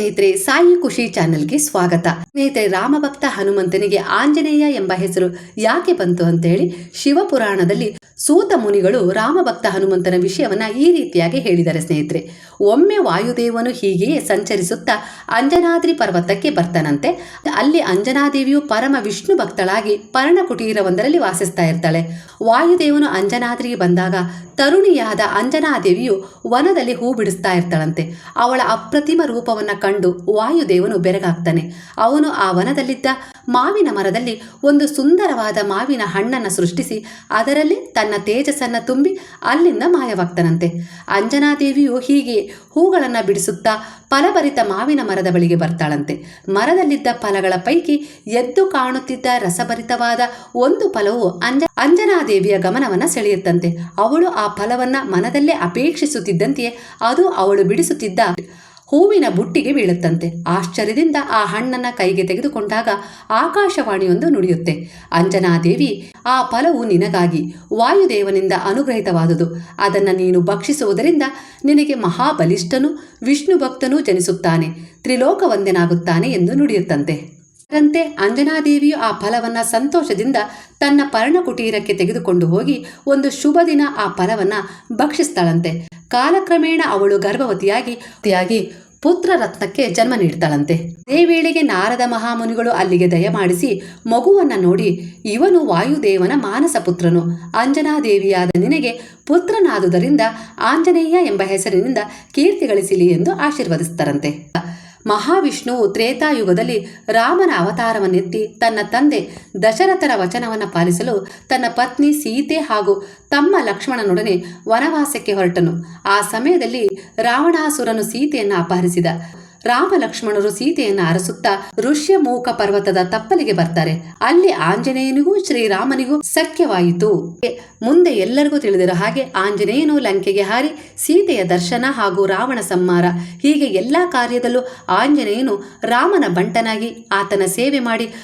ಸ್ನೇಹಿತರೆ, ಸಾಯಿ ಖುಷಿ ಚಾನೆಲ್ಗೆ ಸ್ವಾಗತ. ಸ್ನೇಹಿತರೆ, ರಾಮಭಕ್ತ ಹನುಮಂತನಿಗೆ ಆಂಜನೇಯ ಎಂಬ ಹೆಸರು ಯಾಕೆ ಬಂತು ಅಂತ ಹೇಳಿ ಶಿವಪುರಾಣದಲ್ಲಿ ಸೂತ ಮುನಿಗಳು ರಾಮಭಕ್ತ ಹನುಮಂತನ ವಿಷಯವನ್ನ ಈ ರೀತಿಯಾಗಿ ಹೇಳಿದ್ದಾರೆ ಸ್ನೇಹಿತರೆ. ಒಮ್ಮೆ ವಾಯುದೇವನು ಹೀಗೆಯೇ ಸಂಚರಿಸುತ್ತಾ ಅಂಜನಾದ್ರಿ ಪರ್ವತಕ್ಕೆ ಬರ್ತಾನಂತೆ. ಅಲ್ಲಿ ಅಂಜನಾದೇವಿಯು ಪರಮ ವಿಷ್ಣು ಭಕ್ತಳಾಗಿ ಪರ್ಣಕುಟೀರವೊಂದರಲ್ಲಿ ವಾಸಿಸ್ತಾ ಇರ್ತಾಳೆ. ವಾಯುದೇವನು ಅಂಜನಾದ್ರಿಗೆ ಬಂದಾಗ ತರುಣಿಯಾದ ಅಂಜನಾದೇವಿಯು ವನದಲ್ಲಿ ಹೂ ಬಿಡಿಸ್ತಾ ಇರ್ತಾಳಂತೆ. ಅವಳ ಅಪ್ರತಿಮ ರೂಪವನ್ನ ಕಂಡು ವಾಯುದೇವನು ಬೆರಗಾಗ್ತಾನೆ. ಅವನು ಆ ವನದಲ್ಲಿದ್ದ ಮಾವಿನ ಮರದಲ್ಲಿ ಒಂದು ಸುಂದರವಾದ ಮಾವಿನ ಹಣ್ಣನ್ನು ಸೃಷ್ಟಿಸಿ, ಅದರಲ್ಲಿ ತನ್ನ ತೇಜಸ್ಸನ್ನ ತುಂಬಿ ಅಲ್ಲಿಂದ ಮಾಯವಾಗ್ತಾನಂತೆ. ಅಂಜನಾದೇವಿಯು ಹೀಗೆ ಹೂಗಳನ್ನು ಬಿಡಿಸುತ್ತಾ ಫಲಭರಿತ ಮಾವಿನ ಮರದ ಬಳಿಗೆ ಬರ್ತಾಳಂತೆ. ಮರದಲ್ಲಿದ್ದ ಫಲಗಳ ಪೈಕಿ ಎದ್ದು ಕಾಣುತ್ತಿದ್ದ ರಸಭರಿತವಾದ ಒಂದು ಫಲವು ಅಂಜ, ಅಂಜನಾದೇವಿಯ ಗಮನವನ್ನ ಸೆಳೆಯುತ್ತಂತೆ. ಅವಳು ಆ ಫಲವನ್ನ ಮನದಲ್ಲೇ ಅಪೇಕ್ಷಿಸುತ್ತಿದ್ದಂತೆಯೇ ಅದು ಅವಳು ಬಿಡಿಸುತ್ತಿದ್ದ ಹೂವಿನ ಬುಟ್ಟಿಗೆ ಬೀಳುತ್ತಂತೆ. ಆಶ್ಚರ್ಯದಿಂದ ಆ ಹಣ್ಣನ್ನ ಕೈಗೆ ತೆಗೆದುಕೊಂಡಾಗ ಆಕಾಶವಾಣಿಯೊಂದು ನುಡಿಯುತ್ತೆ. ಅಂಜನಾದೇವಿ, ಆ ಫಲವು ನಿನಗಾಗಿ ವಾಯುದೇವನಿಂದ ಅನುಗ್ರಹಿತವಾದುದು. ಅದನ್ನು ನೀನು ಭಕ್ಷಿಸುವುದರಿಂದ ನಿನಗೆ ಮಹಾಬಲಿಷ್ಠನು, ವಿಷ್ಣು ಭಕ್ತನೂ ಜನಿಸುತ್ತಾನೆ. ತ್ರಿಲೋಕವಂದನಾಗುತ್ತಾನೆ ಎಂದು ನುಡಿಯುತ್ತಂತೆ. ಅದರಂತೆ ಅಂಜನಾದೇವಿಯು ಆ ಫಲವನ್ನ ಸಂತೋಷದಿಂದ ತನ್ನ ಪರ್ಣಕುಟೀರಕ್ಕೆ ತೆಗೆದುಕೊಂಡು ಹೋಗಿ ಒಂದು ಶುಭ ದಿನ ಆ ಫಲವನ್ನ ಭಕ್ಷಿಸ್ತಾಳಂತೆ. ಕಾಲಕ್ರಮೇಣ ಅವಳು ಗರ್ಭವತಿಯಾಗಿ ತಿಯಾಗಿ ಪುತ್ರ ರತ್ನಕ್ಕೆ ಜನ್ಮ ನೀಡ್ತಾಳಂತೆ. ಅದೇ ವೇಳೆಗೆ ನಾರದ ಮಹಾಮುನಿಗಳು ಅಲ್ಲಿಗೆ ದಯಮಾಡಿಸಿ ಮಗುವನ್ನ ನೋಡಿ ಇವನು ವಾಯುದೇವನ ಮಾನಸ ಪುತ್ರನು. ಅಂಜನಾದೇವಿಯಾದ ನಿನಗೆ ಪುತ್ರನಾದುದರಿಂದ ಆಂಜನೇಯ ಎಂಬ ಹೆಸರಿನಿಂದ ಕೀರ್ತಿ ಗಳಿಸಲಿ ಎಂದು ಆಶೀರ್ವದಿಸ್ತಾರಂತೆ. ಮಹಾವಿಷ್ಣುವು ತ್ರೇತಾಯುಗದಲ್ಲಿ ರಾಮನ ಅವತಾರವನ್ನೆತ್ತಿ ತನ್ನ ತಂದೆ ದಶರಥರ ವಚನವನ್ನು ಪಾಲಿಸಲು ತನ್ನ ಪತ್ನಿ ಸೀತೆ ಹಾಗೂ ತಮ್ಮ ಲಕ್ಷ್ಮಣನೊಡನೆ ವನವಾಸಕ್ಕೆ ಹೊರಟನು. ಆ ಸಮಯದಲ್ಲಿ ರಾವಣಾಸುರನು ಸೀತೆಯನ್ನು ಅಪಹರಿಸಿದ. ರಾಮ ಲಕ್ಷ್ಮಣರು ಸೀತೆಯನ್ನು ಅರಸುತ್ತಾ ಋಷ್ಯಮೂಕ ಪರ್ವತದ ತಪ್ಪಲಿಗೆ ಬರ್ತಾರೆ. ಅಲ್ಲಿ ಆಂಜನೇಯನಿಗೂ ಶ್ರೀರಾಮನಿಗೂ ಸಖ್ಯವಾಯಿತು. ಮುಂದೆ ಎಲ್ಲರಿಗೂ ತಿಳಿದಿರೋ ಹಾಗೆ ಆಂಜನೇಯನು ಲಂಕೆಗೆ ಹಾರಿ ಸೀತೆಯ ದರ್ಶನ ಹಾಗೂ ರಾವಣ ಸಂಹಾರ, ಹೀಗೆ ಎಲ್ಲಾ ಕಾರ್ಯದಲ್ಲೂ ಆಂಜನೇಯನು ರಾಮನ ಬಂಟನಾಗಿ ಆತನ ಸೇವೆ ಮಾಡಿ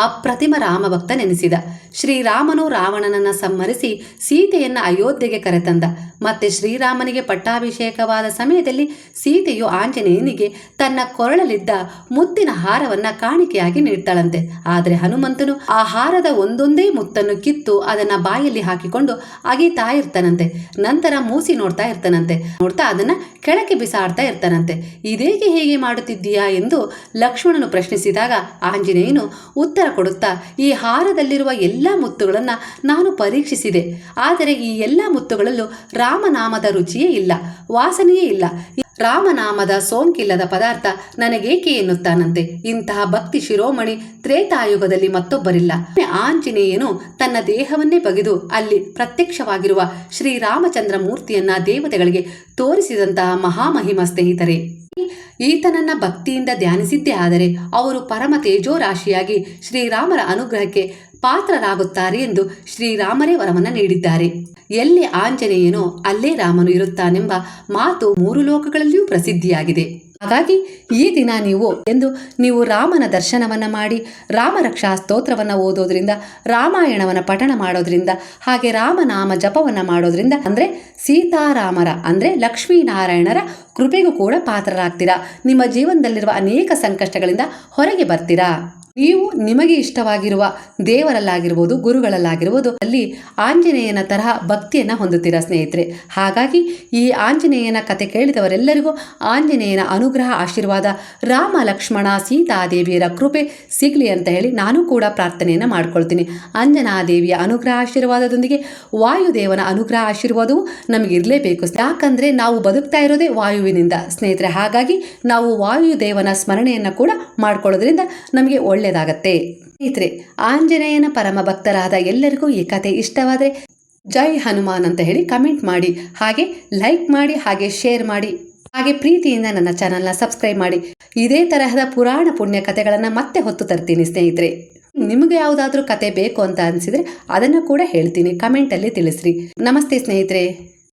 ಅಪ್ರತಿಮ ರಾಮಭಕ್ತ ನೆನೆಸಿದ. ಶ್ರೀರಾಮನು ರಾವಣನನ್ನ ಸಂಹರಿಸಿ ಸೀತೆಯನ್ನ ಅಯೋಧ್ಯೆಗೆ ಕರೆತಂದ. ಮತ್ತೆ ಶ್ರೀರಾಮನಿಗೆ ಪಟ್ಟಾಭಿಷೇಕವಾದ ಸಮಯದಲ್ಲಿ ಸೀತೆಯು ಆಂಜನೇಯನಿಗೆ ತನ್ನ ಕೊರಳಲಿದ್ದ ಮುತ್ತಿನ ಹಾರವನ್ನ ಕಾಣಿಕೆಯಾಗಿ ನೀಡ್ತಾಳಂತೆ. ಆದರೆ ಹನುಮಂತನು ಆ ಹಾರದ ಒಂದೊಂದೇ ಮುತ್ತನ್ನು ಕಿತ್ತು ಅದನ್ನ ಬಾಯಲ್ಲಿ ಹಾಕಿಕೊಂಡು ಅಗಿತಾ ಇರ್ತಾನಂತೆ. ನಂತರ ಮೂಸಿ ನೋಡ್ತಾ ಇರ್ತಾನಂತೆ. ನೋಡ್ತಾ ಅದನ್ನ ಕೆಳಕ್ಕೆ ಬಿಸಾಡ್ತಾ ಇರ್ತಾನಂತೆ. ಇದೇಗೆ ಹೇಗೆ ಮಾಡುತ್ತಿದ್ದೀಯಾ ಎಂದು ಲಕ್ಷ್ಮಣನು ಪ್ರಶ್ನಿಸಿದಾಗ ಆಂಜನೇಯನು ಉತ್ತರ ಕೊಡುತ್ತಾ ಈ ಹಾರದಲ್ಲಿರುವ ಎಲ್ಲ ಮುತ್ತುಗಳನ್ನು ನಾನು ಪರೀಕ್ಷಿಸಿದೆ. ಆದರೆ ಈ ಎಲ್ಲ ಮುತ್ತುಗಳಲ್ಲೂ ರಾಮನಾಮದ ರುಚಿಯೇ ಇಲ್ಲ, ವಾಸನೆಯೇ ಇಲ್ಲ. ರಾಮನಾಮದ ಸೋಂಕಿಲ್ಲದ ಪದಾರ್ಥ ನನಗೇಕೆ ಎನ್ನುತ್ತಾನಂತೆ? ಇಂತಹ ಭಕ್ತಿ ಶಿರೋಮಣಿ ತ್ರೇತಾಯುಗದಲ್ಲಿ ಮತ್ತೊಬ್ಬರಿಲ್ಲ. ಆಂಜನೇಯನು ತನ್ನ ದೇಹವನ್ನೇ ಬಗೆದು ಅಲ್ಲಿ ಪ್ರತ್ಯಕ್ಷವಾಗಿರುವ ಶ್ರೀರಾಮಚಂದ್ರ ಮೂರ್ತಿಯನ್ನ ದೇವತೆಗಳಿಗೆ ತೋರಿಸಿದಂತಹ ಮಹಾಮಹಿಮ ಸ್ನೇಹಿತರೆ. ಈತನನ್ನ ಭಕ್ತಿಯಿಂದ ಧ್ಯಾನಿಸಿದ್ದೇ ಆದರೆ ಅವರು ಪರಮ ತೇಜೋರಾಶಿಯಾಗಿ ಶ್ರೀರಾಮರ ಅನುಗ್ರಹಕ್ಕೆ ಪಾತ್ರರಾಗುತ್ತಾರೆ ಎಂದು ಶ್ರೀರಾಮರೇ ವರವನ್ನ ನೀಡಿದ್ದಾರೆ. ಎಲ್ಲಿ ಆಂಜನೇಯನೋ ಅಲ್ಲೇ ರಾಮನು ಇರುತ್ತಾನೆಂಬ ಮಾತು ಮೂರು ಲೋಕಗಳಲ್ಲಿಯೂ ಪ್ರಸಿದ್ಧಿಯಾಗಿದೆ. ಹಾಗಾಗಿ ಈ ದಿನ ನೀವು ಎಂದು ನೀವು ರಾಮನ ದರ್ಶನವನ್ನ ಮಾಡಿ, ರಾಮರಕ್ಷಾ ಸ್ತೋತ್ರವನ್ನು ಓದೋದ್ರಿಂದ, ರಾಮಾಯಣವನ್ನು ಪಠಣ ಮಾಡೋದ್ರಿಂದ, ಹಾಗೆ ರಾಮನಾಮ ಜಪವನ್ನು ಮಾಡೋದ್ರಿಂದ ಅಂದರೆ ಸೀತಾರಾಮರ ಅಂದರೆ ಲಕ್ಷ್ಮೀನಾರಾಯಣರ ಕೃಪೆಗೂ ಕೂಡ ಪಾತ್ರರಾಗ್ತೀರಾ. ನಿಮ್ಮ ಜೀವನದಲ್ಲಿರುವ ಅನೇಕ ಸಂಕಷ್ಟಗಳಿಂದ ಹೊರಗೆ ಬರ್ತೀರಾ. ನೀವು ನಿಮಗೆ ಇಷ್ಟವಾಗಿರುವ ದೇವರಲ್ಲಾಗಿರ್ಬೋದು, ಗುರುಗಳಲ್ಲಾಗಿರ್ಬೋದು, ಅಲ್ಲಿ ಆಂಜನೇಯನ ತರಹ ಭಕ್ತಿಯನ್ನು ಹೊಂದುತ್ತೀರಾ ಸ್ನೇಹಿತರೆ. ಹಾಗಾಗಿ ಈ ಆಂಜನೇಯನ ಕತೆ ಕೇಳಿದವರೆಲ್ಲರಿಗೂ ಆಂಜನೇಯನ ಅನುಗ್ರಹ, ಆಶೀರ್ವಾದ, ರಾಮ, ಲಕ್ಷ್ಮಣ, ಸೀತಾದೇವಿಯರ ಕೃಪೆ ಸಿಗಲಿ ಅಂತ ಹೇಳಿ ನಾನು ಕೂಡ ಪ್ರಾರ್ಥನೆಯನ್ನು ಮಾಡ್ಕೊಳ್ತೀನಿ. ಅಂಜನಾದೇವಿಯ ಅನುಗ್ರಹ, ಆಶೀರ್ವಾದದೊಂದಿಗೆ ವಾಯುದೇವನ ಅನುಗ್ರಹ, ಆಶೀರ್ವಾದವು ನಮಗಿರಲೇಬೇಕು ಯಾಕಂದರೆ ನಾವು ಬದುಕ್ತಾ ಇರೋದೇ ವಾಯುವಿನಿಂದ ಸ್ನೇಹಿತರೆ. ಹಾಗಾಗಿ ನಾವು ವಾಯುದೇವನ ಸ್ಮರಣೆಯನ್ನು ಕೂಡ ಮಾಡ್ಕೊಳ್ಳೋದ್ರಿಂದ ನಮಗೆ ಒಳ್ಳೆಯದಾಗತ್ತೆ ಸ್ನೇಹಿತರೆ, ಆಂಜನೇಯನ ಪರಮ ಭಕ್ತರಾದ ಎಲ್ಲರಿಗೂ ಈ ಕತೆ ಇಷ್ಟವಾದರೆ ಜೈ ಹನುಮಾನ್ ಅಂತ ಹೇಳಿ ಕಮೆಂಟ್ ಮಾಡಿ, ಹಾಗೆ ಲೈಕ್ ಮಾಡಿ, ಹಾಗೆ ಶೇರ್ ಮಾಡಿ, ಹಾಗೆ ಪ್ರೀತಿಯಿಂದ ನನ್ನ ಚಾನಲ್ನ ಸಬ್ಸ್ಕ್ರೈಬ್ ಮಾಡಿ. ಇದೇ ತರಹದ ಪುರಾಣ ಪುಣ್ಯ ಕಥೆಗಳನ್ನು ಮತ್ತೆ ಹೊತ್ತು ತರ್ತೀನಿ ಸ್ನೇಹಿತರೆ. ನಿಮಗೆ ಯಾವುದಾದ್ರೂ ಕತೆ ಬೇಕು ಅಂತ ಅನಿಸಿದರೆ ಅದನ್ನು ಕೂಡ ಹೇಳ್ತೀನಿ, ಕಮೆಂಟಲ್ಲಿ ತಿಳಿಸ್ರಿ. ನಮಸ್ತೆ ಸ್ನೇಹಿತರೆ.